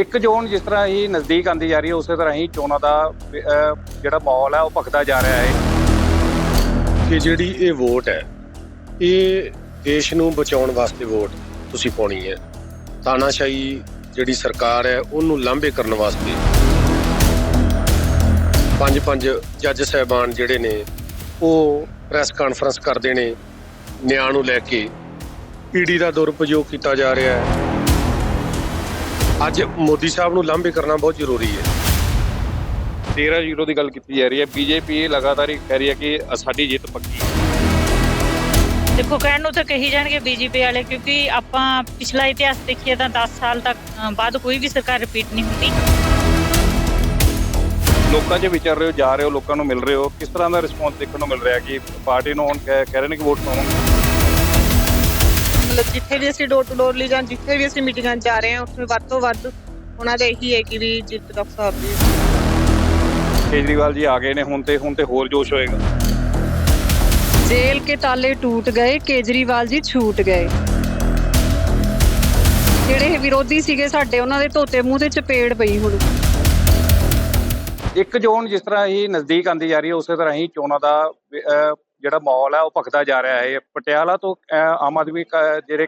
ਇੱਕ ਜ਼ੋਨ ਜਿਸ ਤਰ੍ਹਾਂ ਹੀ ਨਜ਼ਦੀਕ ਆਂਦੀ ਜਾ ਰਹੀ ਹੈ, ਉਸੇ ਤਰ੍ਹਾਂ ਹੀ ਚੋਣਾਂ ਦਾ ਜਿਹੜਾ ਮਾਹੌਲ ਹੈ, ਉਹ ਭਖਦਾ ਜਾ ਰਿਹਾ ਹੈ। ਕਿ ਜਿਹੜੀ ਇਹ ਵੋਟ ਹੈ, ਇਹ ਦੇਸ਼ ਨੂੰ ਬਚਾਉਣ ਵਾਸਤੇ ਵੋਟ ਤੁਸੀਂ ਪਾਉਣੀ ਹੈ। ਤਾਨਾਸ਼ਾਹੀ ਜਿਹੜੀ ਸਰਕਾਰ ਹੈ, ਉਹਨੂੰ ਲਾਂਭੇ ਕਰਨ ਵਾਸਤੇ ਪੰਜ ਪੰਜ ਜੱਜ ਸਾਹਿਬਾਨ ਜਿਹੜੇ ਨੇ, ਉਹ ਪ੍ਰੈਸ ਕਾਨਫਰੰਸ ਕਰਦੇ ਨੇ, ਨਿਆਂ ਨੂੰ ਲੈ ਕੇ ਈਡੀ ਦਾ ਦੁਰਉਪਯੋਗ ਕੀਤਾ ਜਾ ਰਿਹਾ ਹੈ। ਅੱਜ ਮੋਦੀ ਸਾਹਿਬ ਨੂੰ ਲਾਂਭੇ ਕਰਨਾ ਬਹੁਤ ਜ਼ਰੂਰੀ ਹੈ। 13 ਜ਼ੀਰੋ ਦੀ ਗੱਲ ਕੀਤੀ ਜਾ ਰਹੀ ਹੈ। ਬੀਜੇਪੀ ਲਗਾਤਾਰ ਹੀ ਕਹਿ ਰਹੀ ਹੈ ਕਿ ਸਾਡੀ ਜਿੱਤ ਪੱਕੀ ਹੈ। ਦੇਖੋ ਕਹਿਣ ਨੂੰ ਤਾਂ ਕਹੀ ਜਾਣਗੇ ਬੀਜੇਪੀ ਵਾਲੇ ਕਿਉਂਕਿ ਆਪਾਂ ਪਿਛਲਾ ਇਤਿਹਾਸ ਦੇਖੀਏ ਤਾਂ 10 ਸਾਲ ਤੱਕ ਬਾਅਦ ਕੋਈ ਵੀ ਸਰਕਾਰ ਰਿਪੀਟ ਨਹੀਂ ਹੁੰਦੀ। ਲੋਕਾਂ 'ਚ ਵਿਚਰ ਰਹੇ ਹੋ ਜਾ ਰਹੇ ਹੋ ਲੋਕਾਂ ਨੂੰ ਮਿਲ ਰਹੇ ਹੋ। ਕਿਸ ਤਰ੍ਹਾਂ ਦਾ ਰਿਸਪੌਂਸ ਦੇਖਣ ਨੂੰ ਮਿਲ ਰਿਹਾ ਕਿ ਪਾਰਟੀ ਨੂੰ ਹੁਣ ਕਹਿ ਕਹਿ ਰਹੇ ਨੇ ਕਿ ਵੋਟ ਪਾਵਾਂਗੇ? ਮਤਲਬ ਜਿੱਥੇ ਵੀ ਅਸੀਂ ਡੋਰ ਟੂ ਡੋਰ ਲਈ ਜਾਂ ਜਿੱਥੇ ਵੀ ਅਸੀਂ ਮੀਟਿੰਗਾਂ ਜਾ ਰਹੇ ਹਾਂ ਉੱਥੇ ਵੱਧ ਤੋਂ ਵੱਧ ਉਹਨਾਂ ਦਾ ਇਹੀ ਹੈ ਕਿ ਵੀ ਜਿੱਤ ਡਾਕਟਰ ਸਾਹਿਬ ਦੀ ਕੇਜਰੀਵਾਲ ਜੀ ਆ ਗਏ ਨੇ ਹੁਣ ਤੇ ਹੁਣ ਤੇ ਹੋਰ ਜੋਸ਼ ਹੋਏਗਾ। ਜੇਲ੍ਹ ਕੇ ਤਾਲੇ ਟੂਟ ਗਏ ਕੇਜਰੀਵਾਲ ਜੀ ਛੂਟ ਗਏ। ਜਿਹੜੇ ਵਿਰੋਧੀ ਸੀਗੇ ਸਾਡੇ ਉਹਨਾਂ ਦੇ ਧੋਤੇ ਮੂੰਹ ਤੇ ਚਪੇੜ ਪਈ ਹੁਣ। ਇੱਕ ਜ਼ੋਨ ਜਿਸ ਤਰ੍ਹਾਂ ਹੀ ਨਜ਼ਦੀਕ ਆਂਦੀ ਜਾ ਰਹੀ ਹੈ ਉਸੇ ਤਰ੍ਹਾਂ ਹੀ ਚੋਣਾਂ ਦਾ ਜਿਹੜਾ ਮਾਹੌਲ ਹੈ ਉਹ ਭਖਦਾ ਜਾ ਰਿਹਾ ਹੈ। ਪਟਿਆਲਾ ਤੋਂ ਆਮ ਆਦਮੀ ਕ- ਜਿਹੜੇ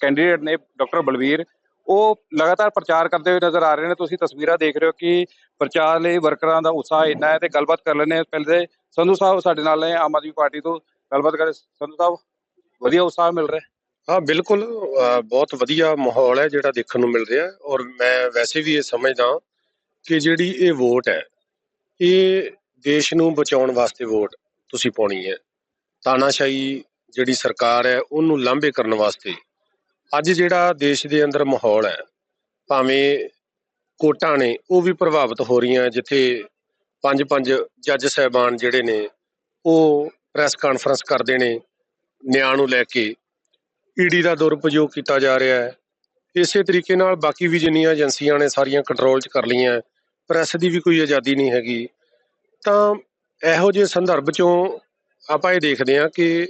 ਕੈਂਡੀਡੇਟ ਨੇ ਡਾਕਟਰ ਬਲਵੀਰ, ਉਹ ਲਗਾਤਾਰ ਪ੍ਰਚਾਰ ਕਰਦੇ ਹੋਏ ਨਜ਼ਰ ਆ ਰਹੇ ਨੇ। ਤੁਸੀਂ ਤਸਵੀਰਾਂ ਦੇਖ ਰਹੇ ਹੋ ਕਿ ਪ੍ਰਚਾਰ ਲਈ ਵਰਕਰਾਂ ਦਾ ਉਤਸ਼ਾਹ ਇੰਨਾ ਹੈ ਤੇ ਗੱਲਬਾਤ ਕਰ ਲੈਣੇ ਪਹਿਲੇ ਸੰਧੂ ਸਾਹਿਬ ਸਾਡੇ ਨਾਲ ਨੇ, ਆਮ ਆਦਮੀ ਪਾਰਟੀ ਤੋਂ ਗੱਲਬਾਤ ਕਰ ਸੰਧੂ ਸਾਹਿਬ, ਵਧੀਆ ਉਤਸ਼ਾਹ ਮਿਲ ਰਿਹਾ? ਹਾਂ, ਬਿਲਕੁਲ ਬਹੁਤ ਵਧੀਆ ਮਾਹੌਲ ਹੈ ਜਿਹੜਾ ਦੇਖਣ ਨੂੰ ਮਿਲ ਰਿਹਾ ਔਰ ਮੈਂ ਵੈਸੇ ਵੀ ਇਹ ਸਮਝਦਾ ਕਿ ਜਿਹੜੀ ਇਹ ਵੋਟ ਹੈ, ਇਹ ਦੇਸ਼ ਨੂੰ ਬਚਾਉਣ ਵਾਸਤੇ ਵੋਟ ਤੁਸੀਂ ਪਾਉਣੀ ਹੈ। ਤਾਨਾਸ਼ਾਹੀ ਜਿਹੜੀ ਸਰਕਾਰ ਹੈ, ਉਹਨੂੰ ਲਾਂਭੇ ਕਰਨ ਵਾਸਤੇ ਅੱਜ ਜਿਹੜਾ ਦੇਸ਼ ਦੇ ਅੰਦਰ ਮਾਹੌਲ ਹੈ, ਭਾਵੇਂ ਕੋਟਾਂ ਨੇ, ਉਹ ਵੀ ਪ੍ਰਭਾਵਿਤ ਹੋ ਰਹੀਆਂ ਜਿੱਥੇ ਪੰਜ ਪੰਜ ਜੱਜ ਸਾਹਿਬਾਨ ਜਿਹੜੇ ਨੇ, ਉਹ ਪ੍ਰੈਸ ਕਾਨਫਰੰਸ ਕਰਦੇ ਨੇ, ਨਿਆਂ ਨੂੰ ਲੈ ਕੇ। ਈਡੀ ਦਾ ਦੁਰਉਪਯੋਗ ਕੀਤਾ ਜਾ ਰਿਹਾ ਹੈ। ਇਸੇ ਤਰੀਕੇ ਨਾਲ ਬਾਕੀ ਵੀ ਜਿੰਨੀਆਂ ਏਜੰਸੀਆਂ ਨੇ, ਸਾਰੀਆਂ ਕੰਟਰੋਲ 'ਚ ਕਰ ਲਈਆਂ ਪ੍ਰੈਸ ਦੀ ਵੀ ਕੋਈ ਆਜ਼ਾਦੀ ਨਹੀਂ ਹੈਗੀ। ਤਾਂ ਇਹੋ ਜਿਹੇ ਸੰਦਰਭ 'ਚੋਂ ਆਪਾਂ ਇਹ ਦੇਖਦੇ ਹਾਂ ਕਿ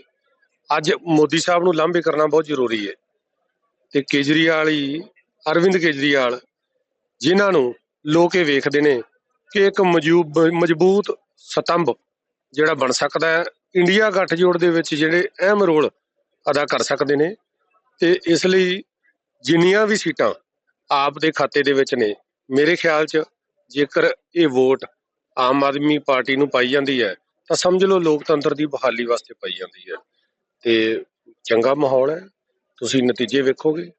ਅੱਜ ਮੋਦੀ ਸਾਹਿਬ ਨੂੰ ਲਾਂਭੇ ਕਰਨਾ ਬਹੁਤ ਜ਼ਰੂਰੀ ਹੈ। ਤੇ ਕੇਜਰੀਵਾਲ ਹੀ, ਅਰਵਿੰਦ ਕੇਜਰੀਵਾਲ ਜਿਨ੍ਹਾਂ ਨੂੰ ਲੋਕ ਇਹ ਵੇਖਦੇ ਨੇ ਕਿ ਇੱਕ ਮਜੂਬ, ਮਜ਼ਬੂਤ ਸਤੰਭ ਜਿਹੜਾ ਬਣ ਸਕਦਾ ਹੈ, ਇੰਡੀਆ ਗੱਠਜੋੜ ਦੇ ਵਿੱਚ ਜਿਹੜੇ ਅਹਿਮ ਰੋਲ ਅਦਾ ਕਰ ਸਕਦੇ ਨੇ ਤੇ ਇਸ ਲਈ ਜਿੰਨੀਆਂ ਵੀ ਸੀਟਾਂ ਆਪ ਦੇ ਖਾਤੇ ਦੇ ਵਿੱਚ ਨੇ, ਮੇਰੇ ਖਿਆਲ 'ਚ ਜੇਕਰ ਇਹ ਵੋਟ ਆਮ ਆਦਮੀ ਪਾਰਟੀ ਨੂੰ ਪਾਈ ਜਾਂਦੀ ਹੈ ਤਾਂ ਸਮਝ ਲਓ ਲੋਕਤੰਤਰ ਦੀ ਬਹਾਲੀ ਵਾਸਤੇ ਪਾਈ ਜਾਂਦੀ ਹੈ। ਤੇ ਚੰਗਾ ਮਾਹੌਲ ਹੈ ਤੁਸੀਂ ਨਤੀਜੇ ਵੇਖੋਗੇ।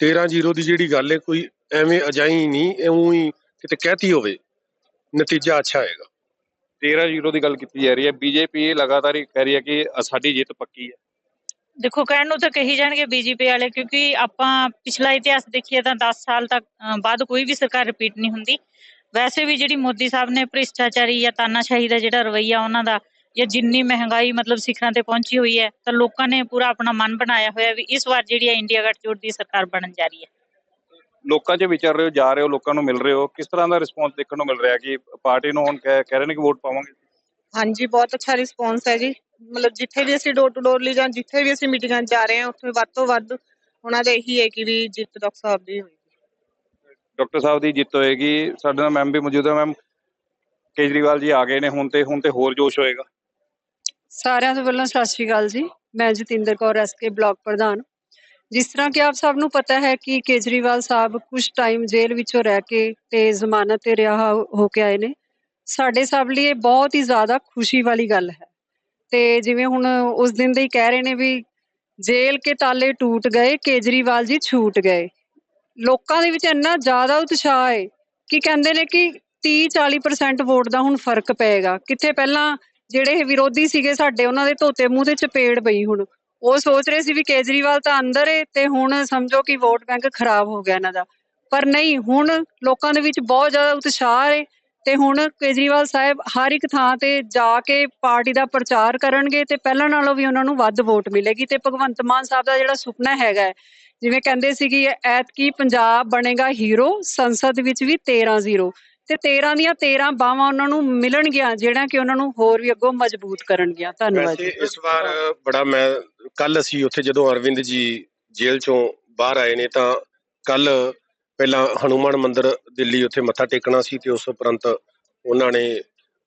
13-0 ਦੀ ਜਿਹੜੀ ਗੱਲ ਹੈ ਕੋਈ ਐਵੇਂ ਅਜਾਈ ਨਹੀਂ ਐਵੇਂ ਹੀ ਕਿਤੇ ਕਹਿਤੀ ਹੋਵੇ ਨਤੀਜਾ ਅੱਛਾ ਆਏਗਾ 13 ਜ਼ੀਰੋ ਦੀ ਗੱਲ ਕੀਤੀ ਜਾ ਰਹੀ ਹੈ ਬੀਜੇਪੀ ਲਗਾਤਾਰ ਹੀ ਕਹਿ ਰਹੀ ਹੈ ਕਿ ਸਾਡੀ ਜਿੱਤ ਪੱਕੀ ਹੈ। ਦੇਖੋ ਕਹਿਣ ਨੂੰ ਤਾਂ ਕਹੀ ਜਾਣਗੇ ਬੀਜੇਪੀ ਵਾਲੇ ਕਿਉਂਕਿ ਆਪਾਂ ਪਿਛਲਾ ਇਤਿਹਾਸ ਦੇਖੀਏ ਤਾਂ 10 ਸਾਲ ਤੱਕ ਬਾਅਦ ਕੋਈ ਵੀ ਸਰਕਾਰ ਰਿਪੀਟ ਨਹੀਂ ਹੁੰਦੀ। ਵੈਸੇ ਵੀ ਜਿਹੜੀ ਮੋਦੀ ਸਾਹਿਬ ਨੇ ਭ੍ਰਿਸ਼ਟਾਚਾਰੀ ਜਾਂ ਤਾਨਾਸ਼ਾਹੀ ਦਾ ਜਿਹੜਾ ਰਵਈਆ ਉਹਨਾਂ ਦਾ ਜਾਂ ਜਿੰਨੀ ਮਹਿੰਗਾਈ ਮਤਲਬ ਸਿਖਰਾਂ ਤੇ ਪਹੁੰਚੀ ਹੋਈ ਹੈ ਤਾਂ ਲੋਕਾਂ ਨੇ ਪੂਰਾ ਆਪਣਾ ਮਨ ਬਣਾਇਆ ਹੋਇਆ ਵੀ ਇਸ ਵਾਰ ਜਿਹੜੀ ਹੈ ਇੰਡੀਆ ਗੱਠਜੋੜ ਦੀ ਸਰਕਾਰ ਬਣਨ ਜਾ ਰਹੀ ਹੈ। ਲੋਕਾਂ 'ਚ ਵਿਚਰ ਰਹੇ ਹੋ ਜਾ ਰਹੇ ਹੋ ਲੋਕਾਂ ਨੂੰ ਮਿਲ ਰਹੇ ਹੋ ਕਿਸ ਤਰ੍ਹਾਂ ਦਾ ਰਿਸਪੌਂਸ ਦੇਖਣ ਨੂੰ ਮਿਲ ਰਿਹਾ ਕਿ ਪਾਰਟੀ ਨੂੰ ਹੁਣ ਕਹਿ ਰਹੇ ਨੇ ਕਿ ਵੋਟ ਪਾਵਾਂਗੇ? ਹਾਂਜੀ ਬਹੁਤ ਅੱਛਾ ਰਿਸਪੌਂਸ ਹੈ ਜੀ। ਮਤਲਬ ਜਿੱਥੇ ਵੀ ਅਸੀਂ ਡੋਰ ਟੂ ਡੋਰ ਲਈ ਜਾਂ ਜਿੱਥੇ ਵੀ ਅਸੀਂ ਮੀਟਿੰਗਾਂ 'ਚ ਜਾ ਰਹੇ ਹਾਂ ਉੱਥੇ ਵੱਧ ਤੋਂ ਵੱਧ ਉਹਨਾਂ ਦਾ ਇਹੀ ਹੈ ਕਿ ਵੀ ਜਿੱਤ ਡਾਕਟਰ ਸਾਹਿਬ ਦੀ ਹੋਏਗੀ ਡਾਕਟਰ ਸਾਹਿਬ ਦੀ ਜਿੱਤ ਹੋਏਗੀ, ਸਾਡੇ ਨਾਲ ਮੈਮ ਵੀ ਮੌਜੂਦ ਹੈ। ਮੈਮ ਕੇਜਰੀਵਾਲ ਜੀ ਆ ਗਏ ਨੇ, ਹੁਣ ਤੇ ਹੁਣ ਤੇ ਹੋਰ ਜੋਸ਼ ਹੋਏਗਾ। ਸਾਰਿਆਂ ਤੋਂ ਪਹਿਲਾਂ ਸਤਿ ਸ਼੍ਰੀ ਅਕਾਲ ਜੀ। ਮੈਂ ਜਤਿੰਦਰ ਕੌਰ ਐਸਕੇ ਬਲਾਕ ਪ੍ਰਧਾਨ। ਜਿਸ ਤਰ੍ਹਾਂ ਕਿ ਆਪ ਸਭ ਨੂੰ ਪਤਾ ਹੈ ਕਿ ਕੇਜਰੀਵਾਲ ਸਾਹਿਬ ਕੁਝ ਟਾਈਮ ਜੇਲ੍ਹ ਵਿੱਚੋਂ ਰਹਿ ਕੇ ਤੇ ਜ਼ਮਾਨਤ ਤੇ ਰਿਹਾ ਹੋ ਕੇ ਆਏ ਨੇ। ਸਾਡੇ ਸਭ ਲਈ ਇਹ ਬਹੁਤ ਹੀ ਜ਼ਿਆਦਾ ਖੁਸ਼ੀ ਵਾਲੀ ਗੱਲ ਹੈ। ਤੇ ਜਿਵੇਂ ਹੁਣ ਉਸ ਦਿਨ ਦੇ ਹੀ ਕਹਿ ਰਹੇ ਨੇ ਵੀ ਜੇਲ੍ਹ ਕੇ ਤਾਲੇ ਟੂਟ ਗਏ, ਕੇਜਰੀਵਾਲ ਜੀ ਛੂਟ ਗਏ। ਲੋਕਾਂ ਦੇ ਵਿੱਚ ਇੰਨਾ ਜ਼ਿਆਦਾ ਉਤਸ਼ਾਹ ਹੈ ਕਿ ਕਹਿੰਦੇ ਨੇ ਕਿ 30 40% ਵੋਟ ਦਾ ਹੁਣ ਫ਼ਰਕ ਪਏਗਾ। ਕਿੱਥੇ ਪਹਿਲਾਂ ਜਿਹੜੇ ਵਿਰੋਧੀ ਸੀਗੇ ਸਾਡੇ, ਉਹਨਾਂ ਦੇ ਧੋਤੇ ਮੂੰਹ ਤੇ ਚਪੇੜ ਪਈ ਹੁਣ। ਉਹ ਸੋਚ ਰਹੇ ਸੀ ਵੀ ਕੇਜਰੀਵਾਲ ਤਾਂ ਅੰਦਰ ਏ ਤੇ ਹੁਣ ਸਮਝੋ ਕਿ ਵੋਟ ਬੈਂਕ ਖਰਾਬ ਹੋ ਗਿਆ ਇਹਨਾਂ ਦਾ। ਪਰ ਨਹੀਂ, ਹੁਣ ਲੋਕਾਂ ਦੇ ਵਿੱਚ ਬਹੁਤ ਜ਼ਿਆਦਾ ਉਤਸ਼ਾਹ ਹੈ ਤੇ ਹੁਣ ਕੇਜਰੀਵਾਲ ਸਾਹਿਬ ਹਰ ਇੱਕ ਥਾਂ ਤੇ ਜਾ ਕੇ ਪਾਰਟੀ ਦਾ ਪ੍ਰਚਾਰ ਕਰਨਗੇ ਤੇ ਪਹਿਲਾਂ ਨਾਲੋਂ ਵੀ ਉਹਨਾਂ ਨੂੰ ਵੱਧ ਵੋਟ ਮਿਲੇਗੀ ਤੇ ਭਗਵੰਤ ਮਾਨ ਸਾਹਿਬ ਦਾ ਜਿਹੜਾ ਸੁਪਨਾ ਹੈਗਾ ਜਿਵੇਂ ਕਹਿੰਦੇ ਸੀ ਕਿ ਐਤਕੀ ਪੰਜਾਬ ਬਣੇਗਾ ਹੀਰੋ ਸੰਸਦ ਵਿੱਚ ਵੀ 13-0 ਤੇ 13 ਦੀਆਂ 13 ਬਾਵਾਂ ਉਹਨਾਂ ਨੂੰ ਮਿਲਣਗੀਆਂ ਜਿਹੜਾ ਕਿ ਉਹਨਾਂ ਨੂੰ ਹੋਰ ਵੀ ਅੱਗੋਂ ਮਜ਼ਬੂਤ ਕਰਨਗੀਆਂ। ਧੰਨਵਾਦ ਜੀ। ਇਸ ਵਾਰ ਬੜਾ ਮੈਂ ਕੱਲ ਅਸੀਂ ਉੱਥੇ ਜਦੋਂ ਅਰਵਿੰਦ ਜੀ ਜੇਲ੍ਹ ਚੋਂ ਬਾਹਰ ਆਏ ਨੇ ਤਾਂ ਕੱਲ ਪਹਿਲਾਂ ਹਨੂਮਾਨ ਮੰਦਿਰ ਦਿੱਲੀ ਉੱਥੇ ਮੱਥਾ ਟੇਕਣਾ ਸੀ ਤੇ ਉਸ ਉਪਰੰਤ ਉਹਨਾਂ ਨੇ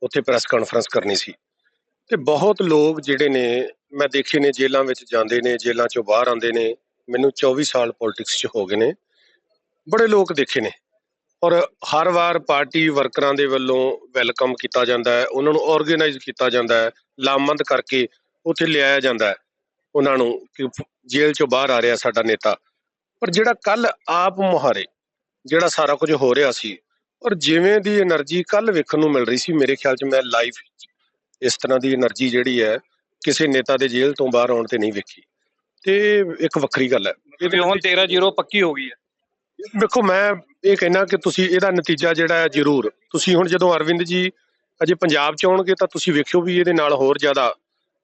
ਉੱਥੇ ਪ੍ਰੈਸ ਕਾਨਫਰੰਸ ਕਰਨੀ ਸੀ। ਤੇ ਬਹੁਤ ਲੋਕ ਜਿਹੜੇ ਨੇ, ਮੈਂ ਦੇਖੇ ਨੇ ਜੇਲਾਂ ਵਿੱਚ ਜਾਂਦੇ ਨੇ ਜੇਲਾਂ ਚੋਂ ਬਾਹਰ ਆਉਂਦੇ ਨੇ, ਮੈਨੂੰ 24 ਸਾਲ ਪੋਲਿਟਿਕਸ 'ਚ ਹੋ ਗਏ ਨੇ। ਬੜੇ ਲੋਕ ਦੇਖੇ ਨੇ ਔਰ ਹਰ ਵਾਰ ਪਾਰਟੀ ਵਰਕਰਾਂ ਦੇ ਵੱਲੋਂ ਵੈਲਕਮ ਕੀਤਾ ਜਾਂਦਾ ਹੈ, ਉਹਨਾਂ ਨੂੰ ਆਰਗੇਨਾਈਜ਼ ਕੀਤਾ ਜਾਂਦਾ ਹੈ, ਲਾਮਬੰਦ ਕਰਕੇ ਉੱਥੇ ਲਿਆਇਆ ਜਾਂਦਾ ਹੈ। ਉਹਨਾਂ ਨੂੰ ਕਿ ਜੇਲ੍ਹ ਚੋਂ ਬਾਹਰ ਆ ਰਿਹਾ ਸਾਡਾ ਨੇਤਾ। ਪਰ ਜਿਹੜਾ ਕੱਲ ਆਪ ਮੁਹਾਰੇ ਜਿਹੜਾ ਸਾਰਾ ਕੁਝ ਹੋ ਰਿਹਾ ਸੀ। ਔਰ ਜਿਵੇਂ ਦੀ એનર્ਜੀ ਕੱਲ ਵੇਖਣ ਨੂੰ ਮਿਲ ਰਹੀ ਸੀ ਮੇਰੇ ਖਿਆਲ 'ਚ ਮੈਂ ਲਾਈਫ ਇਸ ਤਰ੍ਹਾਂ ਦੀ એનર્ਜੀ ਜਿਹੜੀ ਹੈ ਕਿਸੇ ਨੇਤਾ ਦੇ ਜੇਲ੍ਹ ਤੋਂ ਬਾਹਰ ਆਉਣ ਤੇ ਨਹੀਂ ਵੇਖੀ। ਤੇ ਇੱਕ ਵੱਖਰੀ ਗੱਲ ਹੈ। ਇਹ ਹੁਣ 13-0 ਪੱਕੀ ਹੋ ਗਈ ਹੈ। ਵੇਖੋ ਮੈਂ ਇਹ ਕਹਿਣਾ ਕਿ ਤੁਸੀਂ ਇਹਦਾ ਨਤੀਜਾ ਜਿਹੜਾ ਹੈ ਜ਼ਰੂਰ। ਤੁਸੀਂ ਹੁਣ ਜਦੋਂ ਅਰਵਿੰਦ ਜੀ ਅਜੇ ਪੰਜਾਬ ਚ ਆਉਣਗੇ ਤਾਂ ਤੁਸੀਂ ਵੇਖਿਓ ਵੀ ਇਹਦੇ ਨਾਲ ਹੋਰ ਜ਼ਿਆਦਾ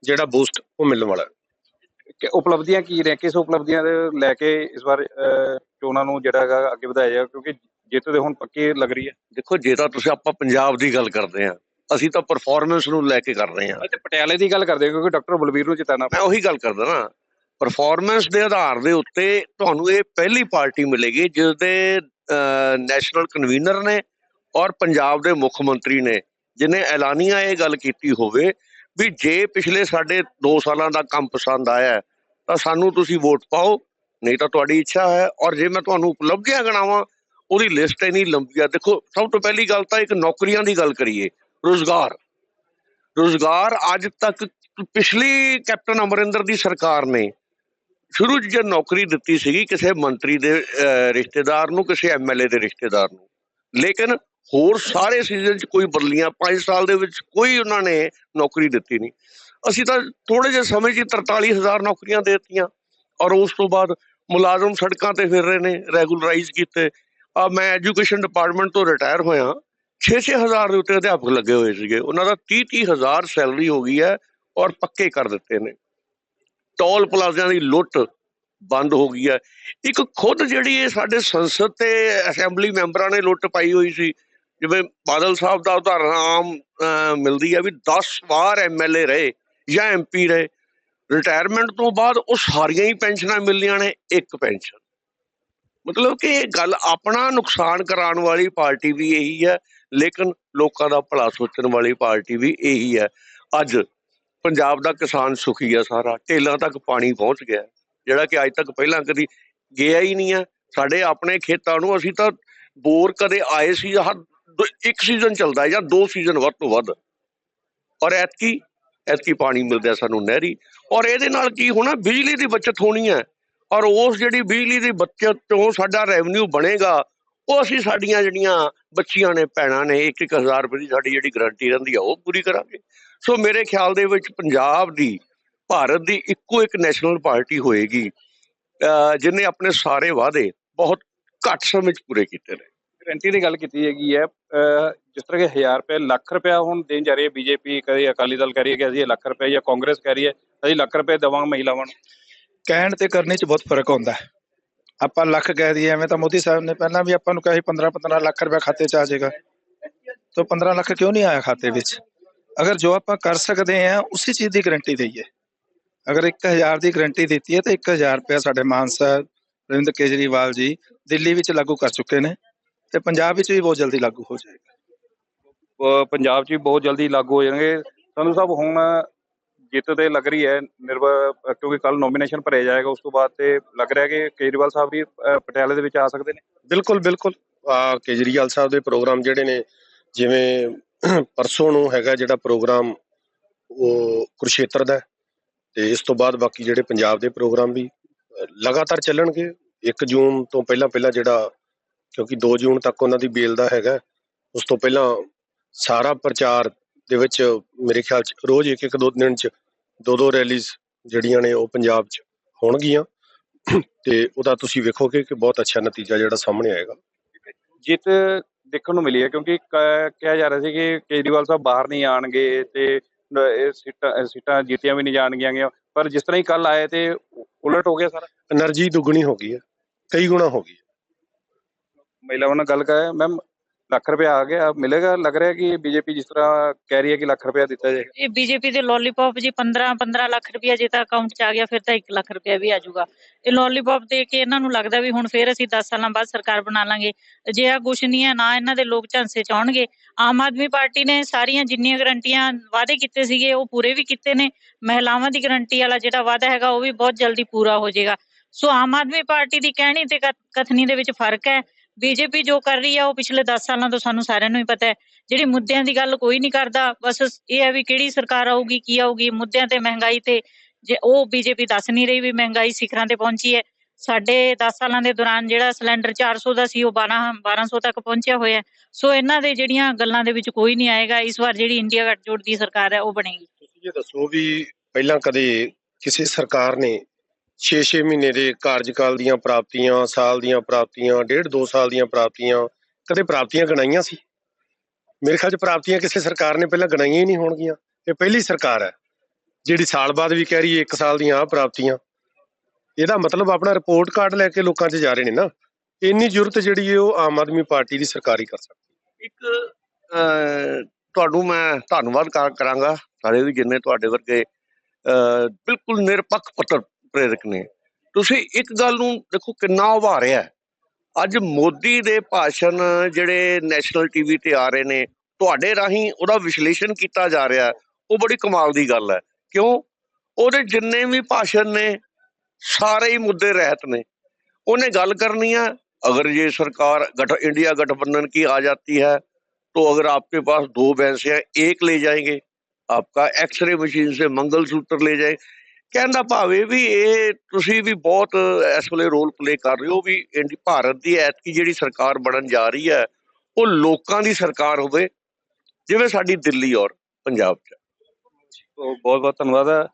ਜਿਹੜਾ ਬੂਸਟ ਉਹ ਮਿਲਣ ਵਾਲਾ ਹੈ। ਕਿ ਉਪਲਬਧੀਆਂ ਕੀ ਰਹਿ ਕਿਸ ਉਪਲਬਧੀਆਂ ਦੇ ਲੈ ਕੇ ਇਸ ਵਾਰ ਅਹ, ਚੋਣਾਂ ਨੂੰ ਜਿਹੜਾ ਹੈਗਾ ਅੱਗੇ ਵਧਾਇਆ ਜਾਏਗਾ ਕਿਉਂਕਿ ਜਿੱਤ ਦੇ ਹੁਣ ਪੱਕੀ ਲੱਗ ਰਹੀ ਹੈ। ਦੇਖੋ ਜੇ ਤਾਂ ਤੁਸੀਂ ਆਪਾਂ ਪੰਜਾਬ ਦੀ ਗੱਲ ਕਰਦੇ ਆ ਅਸੀਂ ਤਾਂ ਪਰਫਾਰਮੈਂਸ ਨੂੰ ਲੈ ਕੇ ਕਰ ਰਹੇ ਆ ਤੇ ਪਟਿਆਲੇ ਦੀ ਗੱਲ ਕਰਦੇ ਕਿਉਂਕਿ ਡਾਕਟਰ ਬਲਬੀਰ ਨੂੰ ਜਿਤਾਣਾ ਮੈਂ ਉਹੀ ਗੱਲ ਕਰਦਾ ਨਾ ਪਰਫਾਰਮੈਂਸ ਦੇ ਆਧਾਰ ਦੇ ਉੱਤੇ ਤੁਹਾਨੂੰ ਇਹ ਪਹਿਲੀ ਪਾਰਟੀ ਮਿਲੇਗੀ ਜਿਸ ਦੇ ਨੈਸ਼ਨਲ ਕਨਵੀਨਰ ਨੇ ਔਰ ਪੰਜਾਬ ਦੇ ਮੁੱਖ ਮੰਤਰੀ ਨੇ ਜਿਨੇ ਐਲਾਨੀਆ ਇਹ ਗੱਲ ਕੀਤੀ ਹੋਵੇ ਵੀ ਜੇ ਪਿਛਲੇ ਸਾਡੇ 2 ਸਾਲਾਂ ਦਾ ਕੰਮ ਪਸੰਦ ਆਇਆ ਤਾਂ ਸਾਨੂੰ ਤੁਸੀਂ ਵੋਟ ਪਾਓ ਨਹੀਂ ਤਾਂ ਤੁਹਾਡੀ ਇੱਛਾ ਹੈ ਔਰ ਜੇ ਮੈਂ ਤੁਹਾਨੂੰ ਉਪਲਬਧੀਆਂ ਗਣਾਵਾਂ, ਉਹਦੀ ਲਿਸਟ ਇੰਨੀ ਲੰਬੀ ਆ। ਦੇਖੋ, ਸਭ ਤੋਂ ਪਹਿਲੀ ਗੱਲ ਤਾਂ ਇੱਕ ਨੌਕਰੀਆਂ ਦੀ ਗੱਲ ਕਰੀਏ, ਰੋਜ਼ਗਾਰ। ਰੋਜ਼ਗਾਰ ਅੱਜ ਤੱਕ ਪਿਛਲੀ ਕੈਪਟਨ ਅਮਰਿੰਦਰ ਦੀ ਸਰਕਾਰ ਨੇ ਸ਼ੁਰੂ 'ਚ ਜੇ ਨੌਕਰੀ ਦਿੱਤੀ ਸੀਗੀ ਕਿਸੇ ਮੰਤਰੀ ਦੇ ਰਿਸ਼ਤੇਦਾਰ ਨੂੰ, ਕਿਸੇ ਐਮਐਲਏ ਦੇ ਰਿਸ਼ਤੇਦਾਰ ਨੂੰ। ਲੇਕਿਨ ਹੋਰ ਸਾਰੇ ਸੀਜ਼ਨ 'ਚ ਕੋਈ ਬਦਲੀਆਂ 5 ਸਾਲ ਦੇ ਵਿੱਚ ਕੋਈ ਉਹਨਾਂ ਨੇ ਨੌਕਰੀ ਦਿੱਤੀ ਨਹੀਂ। ਅਸੀਂ ਤਾਂ ਥੋੜੇ ਜਿਹੇ ਸਮੇਂ 'ਚ ਹੀ 43000 ਨੌਕਰੀਆਂ ਦੇ ਦਿੱਤੀਆਂ ਔਰ ਉਸ ਤੋਂ ਬਾਅਦ ਮੁਲਾਜ਼ਮ ਸੜਕਾਂ ਤੇ ਫਿਰ ਰਹੇ ਨੇ ਰੈਗੂਲਰਾਈਜ਼ ਕੀਤੇ। ਆ ਮੈਂ ਐਜੂਕੇਸ਼ਨ ਡਿਪਾਰਟਮੈਂਟ ਤੋਂ ਰਿਟਾਇਰ ਹੋਇਆ। 6-6000 ਦੇ ਉੱਤੇ ਅਧਿਆਪਕ ਲੱਗੇ ਹੋਏ ਸੀਗੇ। ਉਹਨਾਂ ਦਾ 30-30000 ਸੈਲਰੀ ਹੋ ਗਈ ਹੈ ਔਰ ਪੱਕੇ ਕਰ ਦਿੱਤੇ ਨੇ। ਟੋਲ ਪਲਾਜ਼ਿਆਂ ਦੀ ਲੁੱਟ ਬੰਦ ਹੋ ਗਈ ਹੈ। ਇੱਕ ਖੁਦ ਜਿਹੜੀ ਇਹ ਸਾਡੇ ਸੰਸਦ ਤੇ ਅਸੈਂਬਲੀ ਮੈਂਬਰਾਂ ਨੇ ਲੁੱਟ ਪਾਈ ਹੋਈ ਸੀ ਜਿਵੇਂ ਬਾਦਲ ਸਾਹਿਬ ਦਾ ਉਦਾਹਰਨ ਆਮ ਅਹ, ਮਿਲਦੀ ਹੈ ਵੀ 10 ਵਾਰ ਐਮਐਲਏ ਰਹੇ ਜਾਂ ਐਮਪੀ ਰਹੇ। ਰਿਟਾਇਰਮੈਂਟ ਤੋਂ ਬਾਅਦ ਉਹ ਸਾਰੀਆਂ ਹੀ ਪੈਨਸ਼ਨਾਂ ਮਿਲਦੀਆਂ ਨੇ, ਇੱਕ ਪੈਨਸ਼ਨ। ਮਤਲਬ ਕਿ ਇਹ ਗੱਲ ਆਪਣਾ ਨੁਕਸਾਨ ਕਰਾਉਣ ਵਾਲੀ ਪਾਰਟੀ ਵੀ ਇਹੀ ਹੈ, ਲੇਕਿਨ ਲੋਕਾਂ ਦਾ ਭਲਾ ਸੋਚਣ ਵਾਲੀ ਪਾਰਟੀ ਵੀ ਇਹੀ ਹੈ। ਅੱਜ ਪੰਜਾਬ ਦਾ ਕਿਸਾਨ ਸੁਖੀ ਹੈ ਸਾਰਾ, ਢੇਲਾਂ ਤੱਕ ਪਾਣੀ ਪਹੁੰਚ ਗਿਆ। ਜਿਹੜਾ ਕਿ ਅੱਜ ਤੱਕ ਪਹਿਲਾਂ ਕਦੀ ਗਿਆ ਹੀ ਨਹੀਂ ਹੈ ਸਾਡੇ ਆਪਣੇ ਖੇਤਾਂ ਨੂੰ ਅਸੀਂ ਤਾਂ ਬੋਰ ਕਦੇ ਆਏ ਸੀ ਹਰ ਇੱਕ ਸੀਜ਼ਨ ਚੱਲਦਾ ਜਾਂ ਦੋ ਸੀਜ਼ਨ ਵੱਧ ਤੋਂ ਵੱਧ। ਔਰ ਐਤਕੀ ਐਤਕੀ ਪਾਣੀ ਮਿਲਦਾ ਸਾਨੂੰ ਨਹਿਰੀ। ਔਰ ਇਹਦੇ ਨਾਲ ਕੀ ਹੋਣਾ, ਬਿਜਲੀ ਦੀ ਬਚਤ ਹੋਣੀ ਹੈ। ਔਰ ਉਸ ਜਿਹੜੀ ਬਿਜਲੀ ਦੀ ਬਚਤ ਤੋਂ ਸਾਡਾ ਰੈਵਨਿਊ ਬਣੇਗਾ, ਉਹ ਅਸੀਂ ਸਾਡੀਆਂ ਜਿਹੜੀਆਂ ਬੱਚੀਆਂ ਨੇ, ਭੈਣਾਂ ਨੇ 1-1000 ਰੁਪਏ ਦੀ ਸਾਡੀ ਜਿਹੜੀ ਗਰੰਟੀ ਰਹਿੰਦੀ ਆ, ਉਹ ਪੂਰੀ ਕਰਾਂਗੇ। ਸੋ ਮੇਰੇ ਖਿਆਲ ਦੇ ਵਿੱਚ ਪੰਜਾਬ ਦੀ, ਭਾਰਤ ਦੀ ਇੱਕੋ ਇੱਕ ਨੈਸ਼ਨਲ ਪਾਰਟੀ ਹੋਏਗੀ, ਅਹ ਜਿਹਨੇ ਆਪਣੇ ਸਾਰੇ ਵਾਅਦੇ ਬਹੁਤ ਘੱਟ ਸਮੇਂ 'ਚ ਪੂਰੇ ਕੀਤੇ ਨੇ। ਗਰੰਟੀ ਦੀ ਗੱਲ ਕੀਤੀ ਹੈਗੀ ਹੈ ਅਹ, ਜਿਸ ਤਰ੍ਹਾਂ ਕਿ 1000 ਰੁਪਏ ਲੱਖ ਰੁਪਏ ਹੁਣ ਦੇਣ ਜਾ ਰਹੀ ਹੈ ਬੀਜੇਪੀ ਕਦੇ ਅਕਾਲੀ ਦਲ ਕਹਿ ਰਹੀ ਹੈ ਕਿ ਅਸੀਂ ਇਹ ਲੱਖ ਰੁਪਏ ਜਾਂ ਕਾਂਗਰਸ ਕਹਿ ਰਹੀ ਹੈ ਅਸੀਂ ਲੱਖ ਰੁਪਏ ਦੇਵਾਂਗੇ ਮਹਿਲਾਵਾਂ ਨੂੰ। ਕਹਿਣ ਤੇ ਕਰਨੇ 'ਚ ਬਹੁਤ ਫ਼ਰਕ ਹੁੰਦਾ ਹੈ। ਆਪਾਂ ਲੱਖ ਕਹਿ ਦਈਏ ਐਵੇਂ ਤਾਂ ਮੋਦੀ ਸਾਹਿਬ ਨੇ ਪਹਿਲਾਂ ਵੀ ਆਪਾਂ ਨੂੰ ਕਿਹਾ ਸੀ 15 15 ਲੱਖ ਰੁਪਏ ਖਾਤੇ 'ਚ ਆ ਜਾਏਗਾ। ਤਾਂ 15 ਲੱਖ ਕਿਉਂ ਨਹੀਂ ਆਇਆ ਖਾਤੇ ਵਿੱਚ? ਅਗਰ ਜੋ ਆਪਾਂ ਕਰ ਸਕਦੇ ਹਾਂ ਉਸੇ ਚੀਜ਼ ਦੀ ਗਾਰੰਟੀ ਦਈਏ। ਅਗਰ 1000 ਦੀ ਗਾਰੰਟੀ ਦਿੱਤੀ ਹੈ ਤਾਂ 1000 ਰੁਪਏ ਸਾਡੇ ਮਾਨ ਸਾਹਿਬ ਅਰਵਿੰਦ ਕੇਜਰੀਵਾਲ ਜੀ ਦਿੱਲੀ ਵਿੱਚ ਲਾਗੂ ਕਰ ਚੁੱਕੇ ਨੇ। ਤੇ ਪੰਜਾਬ ਵਿੱਚ ਵੀ ਬਹੁਤ ਜਲਦੀ ਲਾਗੂ ਹੋ ਜਾਏਗਾ। ਪੰਜਾਬ 'ਚ ਵੀ ਬਹੁਤ ਜਲਦੀ ਲਾਗੂ ਹੋ ਜਾਣਗੇ। ਸੰਧੂ ਸਾਹਿਬ ਹੁਣ ਜਿੱਤ ਤੇ ਲੱਗ ਰਹੀ ਹੈ ਨਿਰਭਰ ਕਿਉਂਕਿ ਕੱਲ ਨੋਮੀਨੇਸ਼ਨ ਭਰਿਆ ਜਾਏਗਾ ਉਸ ਤੋਂ ਬਾਅਦ ਤੇ ਲੱਗ ਰਿਹਾ ਕਿ ਕੇਜਰੀਵਾਲ ਸਾਹਿਬ ਵੀ ਪਟਿਆਲੇ ਦੇ ਵਿੱਚ ਆ ਸਕਦੇ ਨੇ। ਬਿਲਕੁਲ ਬਿਲਕੁਲ। ਆ ਕੇਜਰੀਵਾਲ ਸਾਹਿਬ ਦੇ ਪ੍ਰੋਗਰਾਮ ਜਿਹੜੇ ਨੇ ਜਿਵੇਂ ਪਰਸੋਂ ਨੂੰ ਹੈਗਾ ਜਿਹੜਾ ਪ੍ਰੋਗਰਾਮ ਉਹ ਕੁਰਸ਼ੇਤਰ ਦਾ ਤੇ ਇਸ ਤੋਂ ਬਾਅਦ ਬਾਕੀ ਜਿਹੜੇ ਪੰਜਾਬ ਦੇ ਪ੍ਰੋਗਰਾਮ ਵੀ ਲਗਾਤਾਰ ਚੱਲਣਗੇ। 1 ਜੂਨ ਤੋਂ ਪਹਿਲਾਂ ਪਹਿਲਾਂ ਜਿਹੜਾ ਕਿਉਂਕਿ 2 ਜੂਨ ਤੱਕ ਉਹਨਾਂ ਦੀ ਬੇਲ ਦਾ ਹੈਗਾ। ਉਸ ਤੋਂ ਪਹਿਲਾਂ ਸਾਰਾ ਪ੍ਰਚਾਰ ਦੇ ਵਿੱਚ ਮੇਰੇ ਖਿਆਲ 'ਚ ਰੋਜ਼ ਇੱਕ ਇੱਕ ਦੋ ਦਿਨ 'ਚ ਦੋ ਦੋ ਰੈਲੀਜ਼ ਜਿਹੜੀਆਂ ਨੇ ਉਹ ਪੰਜਾਬ 'ਚ ਹੋਣਗੀਆਂ। ਤੇ ਉਹਦਾ ਤੁਸੀਂ ਵੇਖੋਗੇ ਕਿ ਬਹੁਤ ਅੱਛਾ ਨਤੀਜਾ ਜਿਹੜਾ ਸਾਹਮਣੇ ਆਏਗਾ। ਜਿੱਤ ਦੇਖਣ ਨੂੰ ਮਿਲੀ ਹੈ ਕਿਉਂਕਿ ਕਿਹਾ ਜਾ ਰਿਹਾ ਸੀ ਕਿ ਕੇਜਰੀਵਾਲ ਸਾਹਿਬ ਬਾਹਰ ਨਹੀਂ ਆਣਗੇ ਤੇ ਸੀਟਾਂ ਸੀਟਾਂ ਜੀਤੀਆਂ ਵੀ ਨਹੀਂ ਜਾਣਗੀਆਂ ਪਰ ਜਿਸ ਤਰ੍ਹਾਂ ਹੀ ਕੱਲ ਆਏ ਤੇ ਉਲਟ ਹੋ ਗਿਆ ਸਾਰਾ। એનર્ਜੀ ਦੁੱਗਣੀ ਹੋ ਗਈ ਹੈ। ਕਈ ਗੁਣਾ ਹੋ ਗਈ ਹੈ। ਮਹਿਲਾਵਾਂ ਨਾਲ ਗੱਲ ਕਰਾਂ ਲੱਖ ਰੁਪਏ ਆ ਗਿਆ, ਮਿਲੇਗਾ? ਲੱਗ ਰਿਹਾ ਕਿ ਬੀਜੇਪੀ ਜਿਸ ਤਰ੍ਹਾਂ ਕਹਿ ਰਹੀ ਹੈ ਕਿ ਲੱਖ ਰੁਪਏ ਦਿੱਤਾ ਜਾਏਗਾ। ਇਹ ਬੀਜੇਪੀ ਦੇ ਲੋਲੀਪੌਪ ਜੀ 15 15 ਲੱਖ ਰੁਪਇਆ ਜੇ ਤਾਂ ਅਕਾਊਂਟ 'ਚ ਆ ਗਿਆ, ਫਿਰ ਤਾਂ 1 ਲੱਖ ਰੁਪਇਆ ਵੀ ਆ ਜਾਊਗਾ। ਇਹ ਲੋਲੀਪੌਪ ਦੇ ਕੇ ਇਹਨਾਂ ਨੂੰ ਲੱਗਦਾ ਵੀ ਹੁਣ ਫਿਰ ਅਸੀਂ 10 ਸਾਲਾਂ ਬਾਅਦ ਸਰਕਾਰ ਬਣਾ ਲਾਂਗੇ। ਅਜਿਹਾ ਕੁਛ ਨਹੀਂ ਹੈ, ਨਾ ਇਹਨਾਂ ਦੇ ਲੋਕ ਝਾਂਸੇ ਚ ਆਉਣਗੇ। ਆਮ ਆਦਮੀ ਪਾਰਟੀ ਨੇ ਸਾਰੀਆਂ ਜਿੰਨੀਆਂ ਗਰੰਟੀਆਂ ਵਾਅਦੇ ਕੀਤੇ ਸੀਗੇ, ਉਹ ਪੂਰੇ ਵੀ ਕੀਤੇ ਨੇ। ਮਹਿਲਾਵਾਂ ਦੀ ਗਰੰਟੀ ਵਾਲਾ ਜਿਹੜਾ ਵਾਅਦਾ ਹੈਗਾ, ਉਹ ਵੀ ਬਹੁਤ ਜਲਦੀ ਪੂਰਾ ਹੋ ਜਾਏਗਾ। ਸੋ ਆਮ ਆਦਮੀ ਪਾਰਟੀ ਦੀ ਕਹਿਣੀ ਤੇ ਕਥਨੀ ਦੇ ਵਿੱਚ ਫ਼ਰਕ ਹੈ। ਬੀਜੇਪੀ ਜੋ ਕਰ ਰਹੀ ਹੈ ਉਹ ਪਿਛਲੇ 10 ਸਾਲਾਂ ਤੋਂ ਸਾਨੂੰ ਸਾਰਿਆਂ ਨੂੰ ਹੀ ਪਤਾ ਹੈ। ਜਿਹੜੀ ਮੁੱਦਿਆਂ ਦੀ ਗੱਲ ਕੋਈ ਨਹੀਂ ਕਰਦਾ, ਬਸ ਇਹ ਹੈ ਵੀ ਕਿਹੜੀ ਸਰਕਾਰ ਆਊਗੀ, ਕੀ ਆਊਗੀ। ਮੁੱਦਿਆਂ ਤੇ ਮਹਿੰਗਾਈ ਤੇ ਜੇ ਉਹ ਬੀਜੇਪੀ ਦੱਸ ਨਹੀਂ ਰਹੀ ਵੀ ਮਹਿੰਗਾਈ ਸਿਖਰਾਂ ਤੇ ਪਹੁੰਚੀ ਹੈ। ਸਾਡੇ 10 ਸਾਲਾਂ ਦੇ ਦੌਰਾਨ ਜਿਹੜਾ ਸਿਲੰਡਰ 400 ਦਾ ਸੀ, ਉਹ 12 1200 ਤੱਕ ਪਹੁੰਚਿਆ ਹੋਇਆ ਸੋ ਇਹਨਾਂ ਦੇ ਜਿਹੜੀਆਂ ਗੱਲਾਂ ਦੇ ਵਿੱਚ ਕੋਈ ਨਹੀਂ ਆਏਗਾ, ਇਸ ਵਾਰ ਜਿਹੜੀ ਇੰਡੀਆ ਗੱਠਜੋੜ ਦੀ ਸਰਕਾਰ ਹੈ, ਉਹ ਬਣੇਗੀ। ਤੁਸੀਂ ਇਹ ਦੱਸੋ ਵੀ ਪਹਿਲਾਂ ਕਦੇ ਕਿਸੇ ਸਰਕਾਰ ਨੇ 6-6 ਮਹੀਨੇ ਦੇ ਕਾਰਜਕਾਲ ਦੀਆਂ ਪ੍ਰਾਪਤੀਆਂ, ਸਾਲ ਦੀਆਂ ਪ੍ਰਾਪਤੀਆਂ, ਡੇਢ ਦੋ ਸਾਲ ਦੀਆਂ ਪ੍ਰਾਪਤੀਆਂ, ਕਦੇ ਪ੍ਰਾਪਤੀਆਂ ਗਣਾਈਆਂ ਸੀ। ਮੇਰੇ ਖਿਆਲ 'ਚ ਪ੍ਰਾਪਤੀਆਂ ਕਿਸੇ ਸਰਕਾਰ ਨੇ ਪਹਿਲਾਂ ਗਣਾਈਆਂ ਹੀ ਨਹੀਂ ਹੋਣਗੀਆਂ। ਇਹ ਪਹਿਲੀ ਸਰਕਾਰ ਹੈ, ਜਿਹੜੀ ਸਾਲ ਬਾਅਦ ਵੀ ਕਹਿ ਰਹੀ ਹੈ, ਇੱਕ ਸਾਲ ਦੀਆਂ ਆ ਪ੍ਰਾਪਤੀਆਂ। ਇਹਦਾ ਮਤਲਬ ਆਪਣਾ ਰਿਪੋਰਟ ਕਾਰਡ ਲੈ ਕੇ ਲੋਕਾਂ 'ਚ ਜਾ ਰਹੇ ਨੇ ਨਾ। ਇੰਨੀ ਜ਼ਰੂਰਤ ਜਿਹੜੀ ਹੈ, ਉਹ ਆਮ ਆਦਮੀ ਪਾਰਟੀ ਦੀ ਸਰਕਾਰ ਹੀ ਕਰ ਸਕਦੀ ਇੱਕ ਤੁਹਾਨੂੰ ਮੈਂ ਧੰਨਵਾਦ ਕਰਾਂਗਾ, ਸਾਰੇ ਵੀ ਜਿੰਨੇ ਤੁਹਾਡੇ ਵਰਗੇ ਬਿਲਕੁਲ ਨਿਰਪੱਖ ਪ੍ਰੇਰਕ ਨੇ ਤੁਸੀਂ ਇੱਕ ਗੱਲ ਨੂੰ ਦੇਖੋ ਕਿੰਨਾ ਉਭਾਰਿਆ ਹੈ। ਅੱਜ ਮੋਦੀ ਦੇ ਭਾਸ਼ਣ ਜਿਹੜੇ ਨੈਸ਼ਨਲ ਟੀਵੀ ਤੇ ਆ ਰਹੇ ਨੇ ਤੁਹਾਡੇ ਰਾਹੀਂ ਉਹਦਾ ਵਿਸ਼ਲੇਸ਼ਣ ਕੀਤਾ ਜਾ ਰਿਹਾ ਹੈ, ਉਹ ਬੜੀ ਕਮਾਲ ਦੀ ਗੱਲ ਹੈ ਕਿਉਂ ਉਹਦੇ ਜਿੰਨੇ ਵੀ ਭਾਸ਼ਣ ਨੇ ਸਾਰੇ ਹੀ ਮੁੱਦੇ ਰਹਿਤ ਨੇ ਉਹਨੇ ਗੱਲ ਕਰਨੀ ਹੈ अगर ये सरकार गठ इंडिया गठबंधन की आ जाती है तो अगर आपके पास दो भैंसे हैं एक ले जाएंगे आपका एक्सरे मशीन से मंगल सूत्र ले जाए ਕਹਿਣ ਦਾ ਭਾਵ ਇਹ ਵੀ ਇਹ ਤੁਸੀਂ ਵੀ ਬਹੁਤ ਇਸ ਵੇਲੇ ਰੋਲ ਪਲੇ ਕਰ ਰਹੇ ਹੋ ਵੀ ਇੰਡੀ ਭਾਰਤ ਦੀ ਐਤਕੀ ਜਿਹੜੀ ਸਰਕਾਰ ਬਣਨ ਜਾ ਰਹੀ ਹੈ, ਉਹ ਲੋਕਾਂ ਦੀ ਸਰਕਾਰ ਹੋਵੇ, ਜਿਵੇਂ ਸਾਡੀ ਦਿੱਲੀ ਔਰ ਪੰਜਾਬ 'ਚ। ਬਹੁਤ ਬਹੁਤ ਧੰਨਵਾਦ ਹੈ।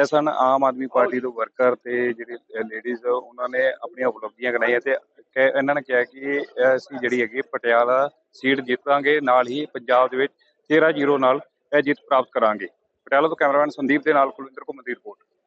ਇਹ ਸਨ ਆਮ ਆਦਮੀ ਪਾਰਟੀ ਦੇ ਵਰਕਰ ਤੇ ਜਿਹੜੇ ਲੇਡੀਜ਼ ਉਹਨਾਂ ਨੇ ਆਪਣੀਆਂ ਉਪਲਬਧੀਆਂ ਗਿਣਾਈਆਂ ਤੇ ਕਹਿ- ਇਹਨਾਂ ਨੇ ਕਿਹਾ ਕਿ ਅਸੀਂ ਜਿਹੜੀ ਹੈਗੀ ਪਟਿਆਲਾ ਸੀਟ ਜਿੱਤਾਂਗੇ, ਨਾਲ ਹੀ ਪੰਜਾਬ ਦੇ ਵਿੱਚ 13-0 ਨਾਲ ਇਹ ਜਿੱਤ ਪ੍ਰਾਪਤ ਕਰਾਂਗੇ। ਪਟਿਆਲਾ ਤੋਂ ਕੈਮਰਾਮੈਨ ਸੰਦੀਪ ਦੇ ਨਾਲ ਕੁਲਵਿੰਦਰ ਘੁੰਮਣ ਦੀ ਰਿਪੋਰਟ